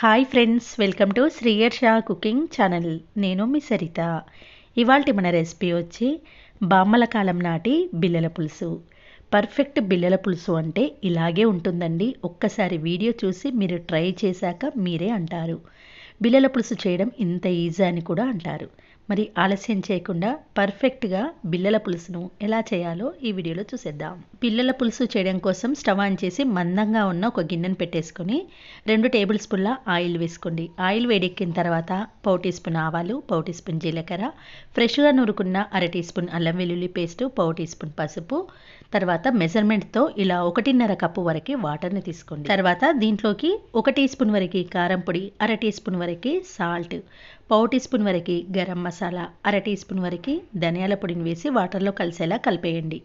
Hi friends welcome to శ్రీయర్ షా cooking channel నేను మీ సరిత. ఇవాళ మన రెసిపీ వచ్చి బామ్మల కాలం నాటి బిల్లల పులుసు. పర్ఫెక్ట్ బిల్లల పులుసు అంటే ఇలాగే ఉంటుందండి. ఒక్కసారి వీడియో చూసి మీరు ట్రై చేశాక మీరే అంటారు. బిల్లల పులుసు చేయడం ఇంత ఈజీ అని కూడా అంటారు. మరి ఆలస్యం చేయకుండా పర్ఫెక్ట్గా బిల్లల పులుసును ఎలా చేయాలో ఈ వీడియోలో చూసేద్దాం. పిల్లల పులుసు చేయడం కోసం స్టవ్ ఆన్ చేసి మందంగా ఉన్న ఒక గిన్నెను పెట్టేసుకొని రెండు టేబుల్ స్పూన్ల ఆయిల్ వేసుకోండి. ఆయిల్ వేడెక్కిన తర్వాత పావు టీ స్పూన్ ఆవాలు పావు టీ స్పూన్ జీలకర్ర ఫ్రెష్గా నూరుకున్న అర టీ స్పూన్ అల్లం వెల్లుల్లి పేస్ట్ పావు టీ స్పూన్ పసుపు తర్వాత మెజర్మెంట్తో ఇలా ఒకటిన్నర కప్పు వరకు వాటర్ని తీసుకోండి. తర్వాత దీంట్లోకి ఒక టీ స్పూన్ వరకు కారం పొడి అర టీ స్పూన్ వరకు సాల్ట్ పావు టీ స్పూన్ వరకు గరం మసాలా అర టీ స్పూన్ వరకు ధనియాల పొడిని వేసి వాటర్లో కలిసేలా కలిపేయండి.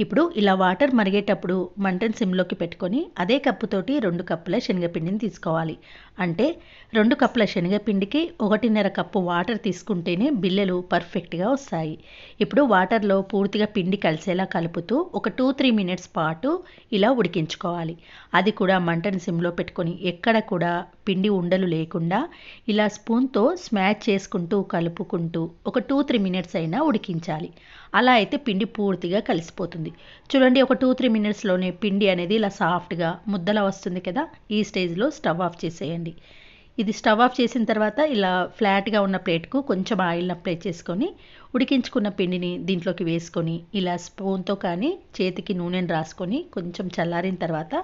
ఇప్పుడు ఇలా వాటర్ మరిగేటప్పుడు మంటను సిమ్లోకి పెట్టుకొని అదే కప్పుతోటి రెండు కప్పుల శనగపిండిని తీసుకోవాలి. అంటే రెండు కప్పుల శనగపిండికి ఒకటిన్నర కప్పు వాటర్ తీసుకుంటేనే బిల్లలు పర్ఫెక్ట్గా వస్తాయి. ఇప్పుడు వాటర్లో పూర్తిగా పిండి కలిసేలా కలుపుతూ ఒక టూ త్రీ మినిట్స్ పాటు ఇలా ఉడికించుకోవాలి. అది కూడా మంటను సిమ్లో పెట్టుకొని ఎక్కడ కూడా పిండి ఉండలు లేకుండా ఇలా స్పూన్తో స్మాచ్ చేసుకుంటూ కలుపుకుంటూ ఒక టూ త్రీ మినిట్స్ అయినా ఉడికించాలి. అలా అయితే పిండి పూర్తిగా కలిసిపోతుంది. చూడండి ఒక టూ త్రీ మినిట్స్లోనే పిండి అనేది ఇలా సాఫ్ట్గా ముద్దలా వస్తుంది కదా? ఈ స్టేజ్లో స్టవ్ ఆఫ్ చేసేయండి. ఇది స్టవ్ ఆఫ్ చేసిన తర్వాత ఇలా ఫ్లాట్గా ఉన్న ప్లేట్కు కొంచెం ఆయిల్ అప్లై చేసుకొని ఉడికించుకున్న పిండిని దీంట్లోకి వేసుకొని ఇలా స్పూన్తో కానీ చేతికి నూనెను రాసుకొని కొంచెం చల్లారిన తర్వాత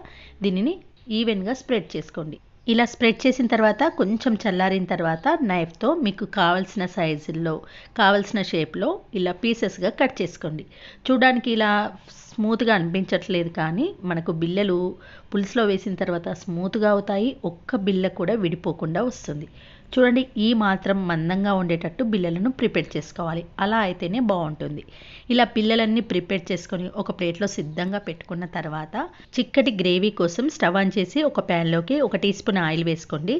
దీనిని ఈవెన్గా స్ప్రెడ్ చేసుకోండి. ఇలా స్ప్రెడ్ చేసిన తర్వాత కొంచెం చల్లారిన తర్వాత నైఫ్తో మీకు కావలసిన సైజుల్లో కావలసిన షేప్లో ఇలా పీసెస్గా కట్ చేసుకోండి. చూడడానికి ఇలా స్మూత్గా అనిపించట్లేదు కానీ మనకు బిల్లలు పులుసులో వేసిన తర్వాత స్మూత్గా అవుతాయి. ఒక్క బిల్ల కూడా విడిపోకుండా వస్తుంది. చూడండి ఈ మాత్రం మందంగా ఉండేటట్టు బిల్లలను ప్రిపేర్ చేసుకోవాలి. అలా అయితేనే బాగుంటుంది. ఇలా పిల్లలన్నీ ప్రిపేర్ చేసుకొని ఒక ప్లేట్లో సిద్ధంగా పెట్టుకున్న తర్వాత చిక్కటి గ్రేవీ కోసం స్టవ్ ఆన్ చేసి ఒక ప్యాన్లోకి ఒక టీ స్పూన్ ఆయిల్ వేసుకోండి.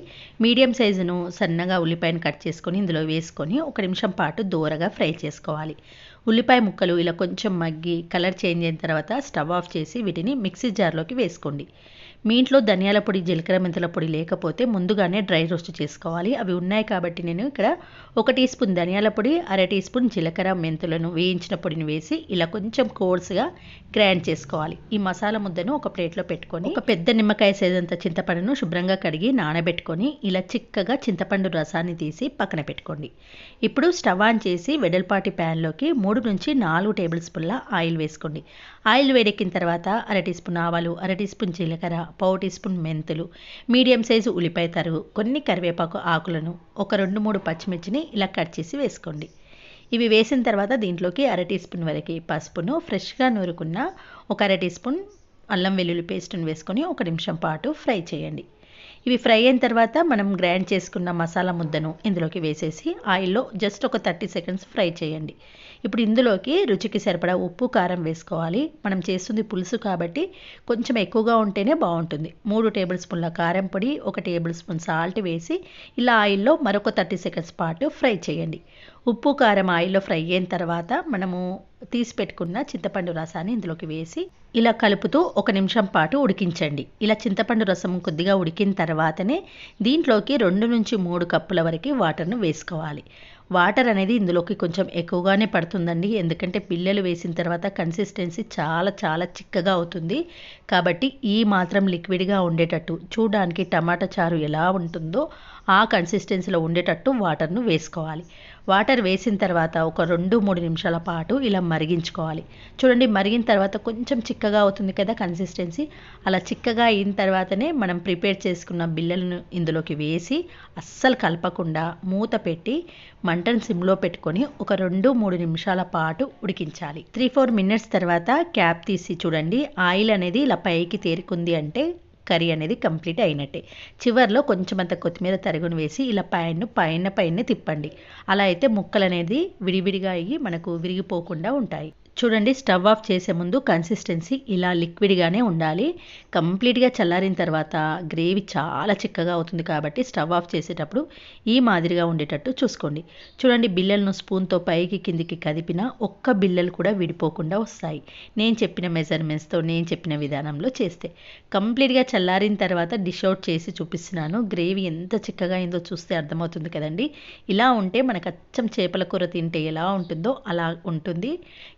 మీడియం సైజును సన్నగా ఉల్లిపాయను కట్ చేసుకొని ఇందులో వేసుకొని ఒక నిమిషం పాటు దూరగా ఫ్రై చేసుకోవాలి. ఉల్లిపాయ ముక్కలు ఇలా కొంచెం మగ్గి కలర్ చేంజ్ అయిన తర్వాత స్టవ్ ఆఫ్ చేసి వీటిని మిక్సీ జార్లోకి వేసుకోండి. మీ ఇంట్లో ధనియాల పొడి జీలకర్ర మెంతుల పొడి లేకపోతే ముందుగానే డ్రై రోస్ట్ చేసుకోవాలి. అవి ఉన్నాయి కాబట్టి నేను ఇక్కడ ఒక టీ స్పూన్ ధనియాల పొడి అర టీ స్పూన్ జీలకర్ర మెంతులను వేయించిన పొడిని వేసి ఇలా కొంచెం కోర్స్గా గ్రైండ్ చేసుకోవాలి. ఈ మసాలా ముద్దను ఒక ప్లేట్లో పెట్టుకొని ఒక పెద్ద నిమ్మకాయ సేదంత చింతపండును శుభ్రంగా కడిగి నానబెట్టుకొని ఇలా చిక్కగా చింతపండు రసాన్ని తీసి పక్కన పెట్టుకోండి. ఇప్పుడు స్టవ్ ఆన్ చేసి వెడల్పాటి ప్యాన్లోకి మూడు నుంచి నాలుగు టేబుల్ స్పూన్ల ఆయిల్ వేసుకోండి. ఆయిల్ వేడెక్కిన తర్వాత అర టీ స్పూన్ ఆవాలు అర టీ స్పూన్ జీలకర్ర పావు టీ స్పూన్ మెంతులు మీడియం సైజు ఉల్లిపాయ తరుగు కొన్ని కరివేపాకు ఆకులను ఒక రెండు మూడు పచ్చిమిర్చిని ఇలా కట్ చేసి వేసుకోండి. ఇవి వేసిన తర్వాత దీంట్లోకి అర టీ స్పూన్ వరకు పసుపును ఫ్రెష్గా నూరుకున్న ఒక అర టీ స్పూన్ అల్లం వెల్లుల్లి పేస్ట్ను వేసుకొని ఒక నిమిషం పాటు ఫ్రై చేయండి. ఇవి ఫ్రై అయిన తర్వాత మనం గ్రైండ్ చేసుకున్న మసాలా ముద్దను ఇందులోకి వేసేసి ఆయిల్లో జస్ట్ ఒక థర్టీ సెకండ్స్ ఫ్రై చేయండి. ఇప్పుడు ఇందులోకి రుచికి సరిపడా ఉప్పు కారం వేసుకోవాలి. మనం చేస్తుంది పులుసు కాబట్టి కొంచెం ఎక్కువగా ఉంటేనే బాగుంటుంది. మూడు టేబుల్ స్పూన్ల కారం పొడి ఒక టేబుల్ స్పూన్ సాల్ట్ వేసి ఇలా ఆయిల్లో మరొక థర్టీ సెకండ్స్ పాటు ఫ్రై చేయండి. ఉప్పు కారం ఆయిల్లో ఫ్రై అయిన తర్వాత మనము తీసి పెట్టుకున్న చింతపండు రసాన్ని ఇందులోకి వేసి ఇలా కలుపుతూ ఒక నిమిషం పాటు ఉడికించండి. ఇలా చింతపండు రసం కొద్దిగా ఉడికిన తర్వాతనే దీంట్లోకి రెండు నుంచి మూడు కప్పుల వరకు వాటర్ను వేసుకోవాలి. వాటర్ అనేది ఇందులోకి కొంచెం ఎక్కువగానే పడుతుందండి. ఎందుకంటే పిల్లలు వేసిన తర్వాత కన్సిస్టెన్సీ చాలా చాలా చిక్కగా అవుతుంది. కాబట్టి ఈ మాత్రం లిక్విడ్గా ఉండేటట్టు చూడడానికి టమాటా చారు ఎలా ఉంటుందో ఆ కన్సిస్టెన్సీలో ఉండేటట్టు వాటర్ను వేసుకోవాలి. వాటర్ వేసిన తర్వాత ఒక రెండు మూడు నిమిషాల పాటు ఇలా మరిగించుకోవాలి. చూడండి మరిగిన తర్వాత కొంచెం చిక్కగా అవుతుంది కదా కన్సిస్టెన్సీ. అలా చిక్కగా అయిన తర్వాతనే మనం ప్రిపేర్ చేసుకున్న బిల్లలను ఇందులోకి వేసి అస్సలు కలపకుండా మూత పెట్టి మంటను సిమ్లో పెట్టుకొని ఒక రెండు మూడు నిమిషాల పాటు ఉడికించాలి. త్రీ ఫోర్ మినిట్స్ తర్వాత క్యాప్ తీసి చూడండి ఆయిల్ అనేది ఇలా పైకి తేరుకుంది అంటే కర్రీ అనేది కంప్లీట్ అయినట్టే. చివరిలో కొంచెం అంత కొత్తిమీర తరుగును వేసి ఇలా పైన పైన పైన తిప్పండి. అలా అయితే ముక్కలు అనేది విడివిడిగా అయ్యి మనకు విరిగిపోకుండా ఉంటాయి. చూడండి స్టవ్ ఆఫ్ చేసే ముందు కన్సిస్టెన్సీ ఇలా లిక్విడ్గానే ఉండాలి. కంప్లీట్గా చల్లారిన తర్వాత గ్రేవీ చాలా చిక్కగా అవుతుంది కాబట్టి స్టవ్ ఆఫ్ చేసేటప్పుడు ఈ మాదిరిగా ఉండేటట్టు చూసుకోండి. చూడండి బిల్లలను స్పూన్తో పైకి కిందికి కదిపినా ఒక్క బిల్లలు కూడా విడిపోకుండా వస్తాయి. నేను చెప్పిన మెజర్మెంట్స్తో నేను చెప్పిన విధానంలో చేస్తే. కంప్లీట్గా చల్లారిన తర్వాత డిష్ అవుట్ చేసి చూపిస్తున్నాను. గ్రేవీ ఎంత చిక్కగా అయిందో చూస్తే అర్థమవుతుంది కదండి. ఇలా ఉంటే మనకు అచ్చం చేపల కూర తింటే ఎలా ఉంటుందో అలా ఉంటుంది.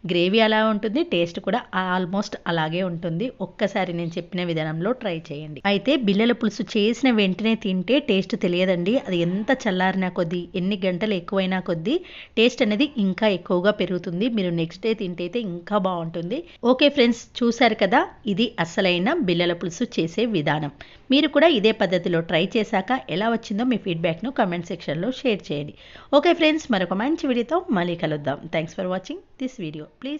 గ్రేవీ అలా ఉంటుంది టేస్ట్ కూడా ఆల్మోస్ట్ అలాగే ఉంటుంది. ఒక్కసారి నేను చెప్పిన విధానంలో ట్రై చేయండి. అయితే బిల్లల పులుసు చేసిన వెంటనే తింటే టేస్ట్ తెలియదండి. అది ఎంత చల్లారినా కొద్దీ ఎన్ని గంటలు ఎక్కువైనా కొద్దీ టేస్ట్ అనేది ఇంకా ఎక్కువగా పెరుగుతుంది. మీరు నెక్స్ట్ డే తింటే అయితే ఇంకా బాగుంటుంది. ఓకే ఫ్రెండ్స్ చూశారు కదా? ఇది అసలైన బిల్లల పులుసు చేసే విధానం. మీరు కూడా ఇదే పద్ధతిలో ట్రై చేశాక ఎలా వచ్చిందో మీ ఫీడ్బ్యాక్ను కమెంట్ సెక్షన్లో షేర్ చేయండి. ఓకే ఫ్రెండ్స్ మరొక మంచి వీడియోతో మళ్ళీ కలుద్దాం. Thanks for watching this video. Please